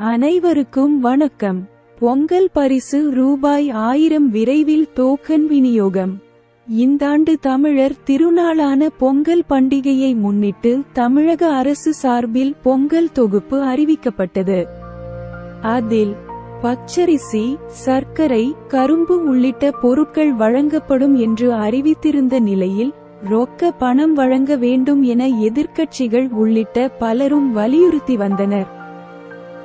அனைவருக்கும் வணக்கம். பொங்கல் பரிசு ரூபாய் ஆயிரம் விரைவில் டோக்கன் விநியோகம். இந்தாண்டு தமிழர் திருநாளான பொங்கல் பண்டிகையை முன்னிட்டு தமிழக அரசு சார்பில் பொங்கல் தொகுப்பு அறிவிக்கப்பட்டது. அதில் பச்சரிசி சர்க்கரை கரும்பு உள்ளிட்ட பொருட்கள் வழங்கப்படும் என்று அறிவித்திருந்த நிலையில் ரொக்க பணம் வழங்க வேண்டும் என எதிர்க்கட்சிகள் உள்ளிட்ட பலரும் வலியுறுத்தி வந்தனர்.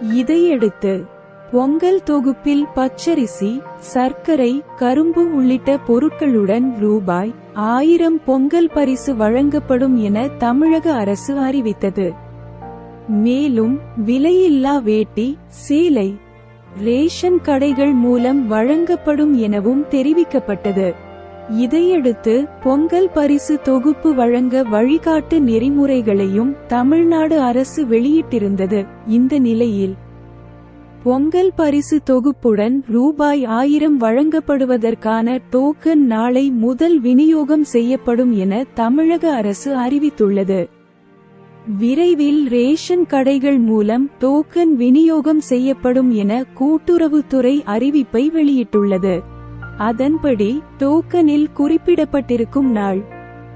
இதையடுத்து பொங்கல் தொகுப்பில் பச்சரிசி சர்க்கரை கரும்பு உள்ளிட்ட பொருட்களுடன் ரூபாய் ஆயிரம் பொங்கல் பரிசு வழங்கப்படும் என தமிழக அரசு அறிவித்தது. மேலும் விலையில்லா வேட்டி சேலை ரேஷன் கடைகள் மூலம் வழங்கப்படும் எனவும் தெரிவிக்கப்பட்டது. இதையடுத்து பொங்கல் பரிசு தொகுப்பு வழங்க வழிகாட்டு நெறிமுறைகளையும் தமிழ்நாடு அரசு வெளியிட்டிருந்தது. இந்த நிலையில் பொங்கல் பரிசு தொகுப்புடன் ரூபாய் ஆயிரம் வழங்கப்படுவதற்கான டோக்கன் நாளை முதல் விநியோகம் செய்யப்படும் என தமிழக அரசு அறிவித்துள்ளது. விரைவில் ரேஷன் கடைகள் மூலம் டோக்கன் விநியோகம் செய்யப்படும் என கூட்டுறவுத்துறை அறிவிப்பை வெளியிட்டுள்ளது. அதன்படி டோக்கனில் குறிப்பிடப்பட்டிருக்கும் நாள்.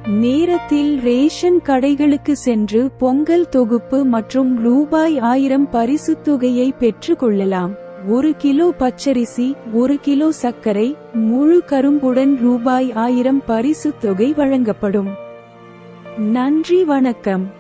நேரத்தில் ரேஷன் கடைகளுக்கு சென்று பொங்கல் தொகுப்பு மற்றும் ரூபாய் ஆயிரம் பரிசுத் தொகையை பெற்றுக்கொள்ளலாம் ஒரு கிலோ பச்சரிசி ஒரு கிலோ சர்க்கரை முழு கரும்புடன் ரூபாய் ஆயிரம் பரிசுத் தொகை வழங்கப்படும். நன்றி வணக்கம்.